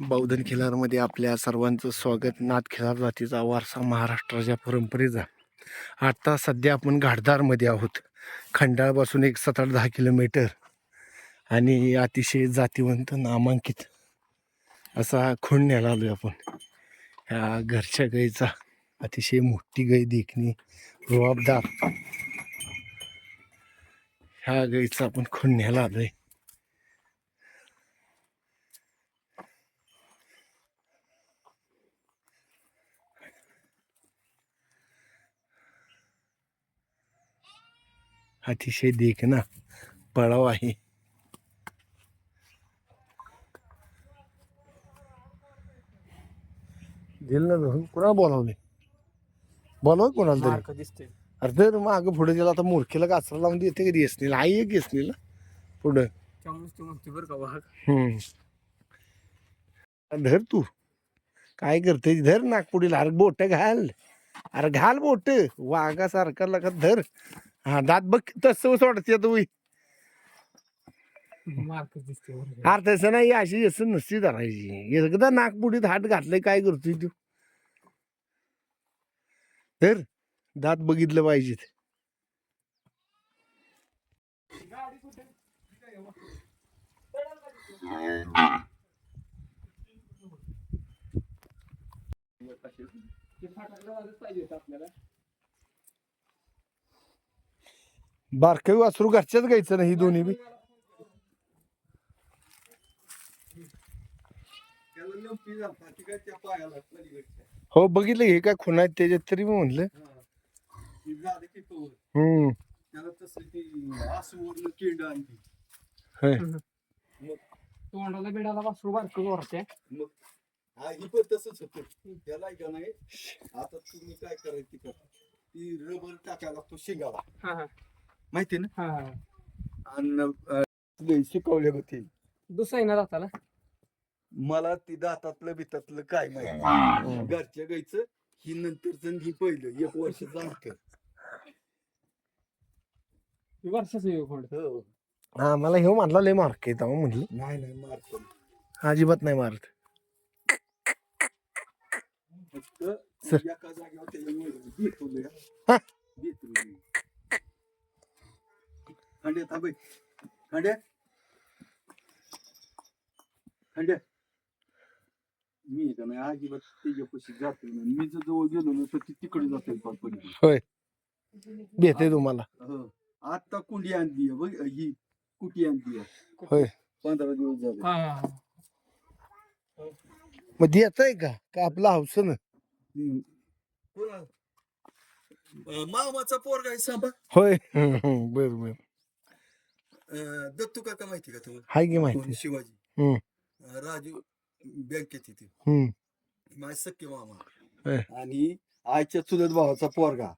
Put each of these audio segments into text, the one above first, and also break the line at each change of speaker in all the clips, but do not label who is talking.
बौद्धन खिलारमध्ये आपल्या सर्वांचं स्वागत. नाथ खिलार जातीचा वारसा महाराष्ट्राच्या परंपरेचा आता सध्या आपण घाटदारमध्ये आहोत. खंडाळपासून एक सात आठ दहा किलोमीटर. आणि अतिशय जातीवंत नामांकित असा खूण न्यायला आलोय आपण. ह्या घरच्या गाईचा अतिशय मोठी गाई देखणी रुबाबदार. ह्या गाईचा आपण खूण न्यायला आलोय अतिशय देखना पळाव आहे. दिल ना धरून कुणाला बोलावले बोलाव कोणाला तरी?
दिसते
अरे तर माग पुढे गेला आता मूर्खीला काचरा लावून देते कधी येसनीला. आई एक येसनीला. पुढं.
त्यामुळेच ती म्हणते बरं का वाघ?
हम्म. धर तू. काय करते धर नागपुडीला. अरे बोट घाल. अरे घाल बोट. वाघासारखा लगा धर. हा दात बघ तसं सोडते तू
मार्क दिसते.
अरे तसं नाही अशी असं नसती धरायची. एकदा नागपुडीत हात घातलंय काय करतोय तू? धर दात बघितलं पाहिजे.
ते फाटाकलं वाजत पाहिजे होतं आपल्याला.
बारकाई वासरू घरच्याच घ्यायचं नाही ही दोन्ही बी. हो बघितलं हे काय खुणा आहेत त्याच्यात तरी मी म्हणलं. हम्म.
त्याला तसं ती आसूवरनं किंड आणली
होय.
तोंडाला बिडाला वासरू बारकं
हा ही पण तसंच होतं त्याला आहे का नाही आता तुम्ही काय करायची का ती रबर टाकायला लागतो शिंगाला.
हा हा.
माहिती ना?
हा हा.
आणि अं, लय शिकवले होते
दुसरा दाताला?
मला ती दातातलं बितातलं काय माहिती? घरच्या गायचं ही नंतरच ही पहिलं एक वर्षाचं अंतर.
हे वर्षाचं येऊ खोंड
हो.
हा मला हे म्हणला लय मार्क तेव्हा म्हणलं.
नाही नाही मारतो
अजिबात नाही मारत
फक्त
सर.
एका जागेवर
हा.
बेतवलं खंड्या थांबे खंड्या खंड्या मी का नाही अजिबात त्याच्यापाशी जातो नाही. मी जर जवळ गेलो ना तर ती तिकडे जाते
होय. भेटते तुम्हाला.
हो. आता कुंडी आणली आहे बघ ही कुटी आणली आहे.
होय.
पंधरा दिवस झाले.
मग देत आहे का? का आपलं हौसन?
हम्म. कोणा? अं, मामाचा पोरगा आहे सांबा
होय. बर बर.
अं, दत्तू काका माहिती का तुम्हाला?
हाय की
कोण?
माहिती
शिवाजी.
हम्म.
अं, राजू बँकेत येते
हम्म.
माझे सख्खे मामा. आणि आईच्या चुलत भावाचा पोरगा.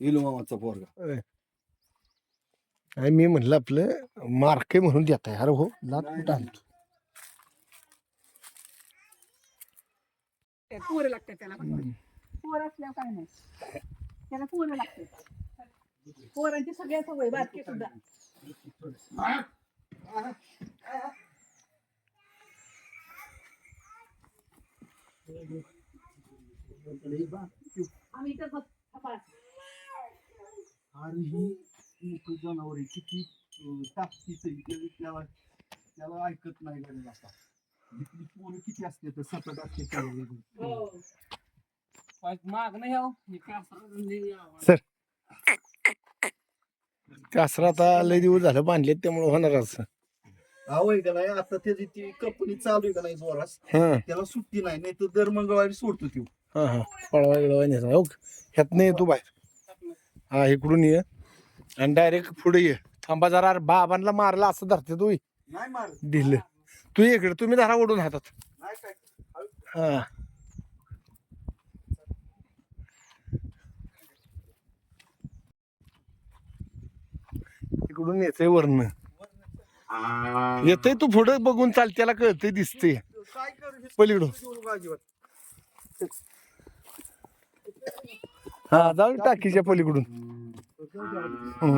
इलू मामाचा पोरगा.
आणि मी म्हणलं आपलं मार्क म्हणून देत आहे अरे हो लात कुठं आणतो
पोरं लागतात त्याला पोरं असल्यावर काय नाही. त्याला पोरं लागतात पोरांची सगळ्या सवय बारके सुद्धा.
आणि ही जनावर आहे किती ताकदीचं आहे. त्याला ऐकत नाही गरज आता इथली पोरं किती असते तर सतत असते त्याला.
हो.
माग नाही हो हे.
सर कासरा आता लय दिवस झालं बांधलेत त्यामुळे होणार असं.
अहो आहे का नाही आता त्याची ती कंपनी चालू आहे का नाही जोरास
हा.
त्याला सुट्टी नाही नाही तर दर मंगळवारी सोडतो तो
हा हा. पळवा गिळवा नाही हो ह्यातनं ये तू बाहेर. हा इकडून ये. आणि डायरेक्ट पुढे ये. थांबा जरा अरे बाबांना मारला असं धरते तू.
नाही मार
दिलं. तू इकडे तुम्ही धरा ओढून हातात.
नाही काय.
हा. इकडून येतंय वरनं. येतंय तू पुढे बघून चाल त्याला कळतंय दिसतंय. पलीकडून हा जाऊ टाकीच्या पलीकडून.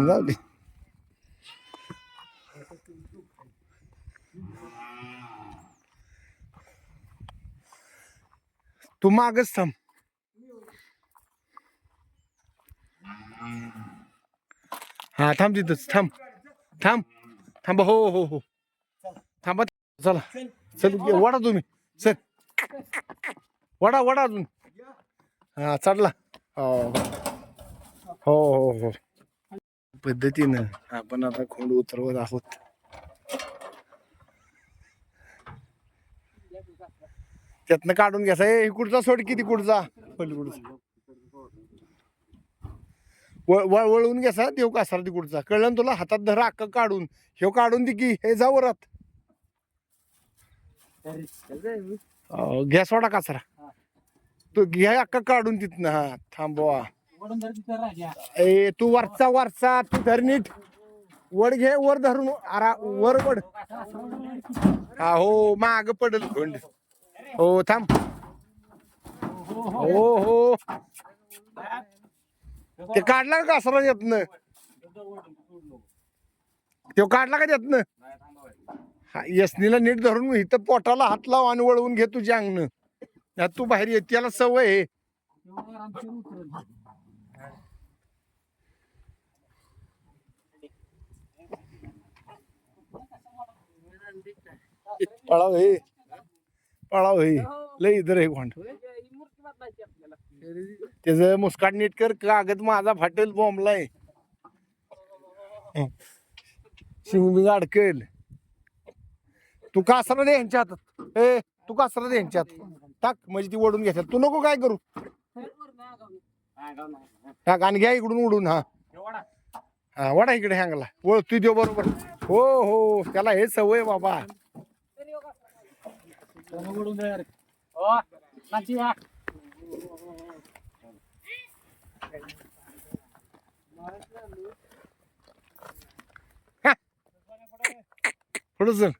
जाऊ दे. तू मागच थांब. हा थांब तिथंच थांब. थांब. थांबा हो हो हो. थांबा चला. चल वडा तुम्ही. चल. वडा वडा अजून. हा चढला. हो हो हो हो, हो. पद्धतीनं आपण आता खोंड उतरवत आहोत. त्यातनं काढून घ्यायचा हे कुठचा सोड किती कुठचा? पलीकडचा. वळ वळ- वळवून घ्यायचा देव कासार तिकडचा. कळलं ना तुला? हातात धरा अक्क काढून. ह्यो काढून दे की हे जा वरात. घ्या सोडा कासरा. तू घ्या अक्का काढून तिथनं. हा थांबवा ए तू वरचा वरचा. तू धर नीट. वड घे वर धरून. आरा वर वड. हा हो माग पडल खोंड हो थांब. हो हो. ते काढला का कसरा येतन तो काढला का येतन हा यसनीला नीट धरून इथं पोटाला हात लाव आणि वळवून घे तुझ्या अंगण. यात तू बाहेर येत त्याला सवय आहे. पळाव हे. पळाव हे. लय इधर हे
भांड
त्याच मुस्काट नीट कर कागद माझा फाटेल बॉम्बलाय शिंग अडकेल. तू कासरा दे यांच्या हातात. ए तू कासरा दे यांच्या हातात. टाक म्हणजे ती ओढून घेतात तू नको काय करू. टाक आणि घ्या इकडून उडून हा. हा वडा इकडे हँगला ओळ तू देव बरोबर. हो हो त्याला हे सवय बाबा.
धर ओ
पुढं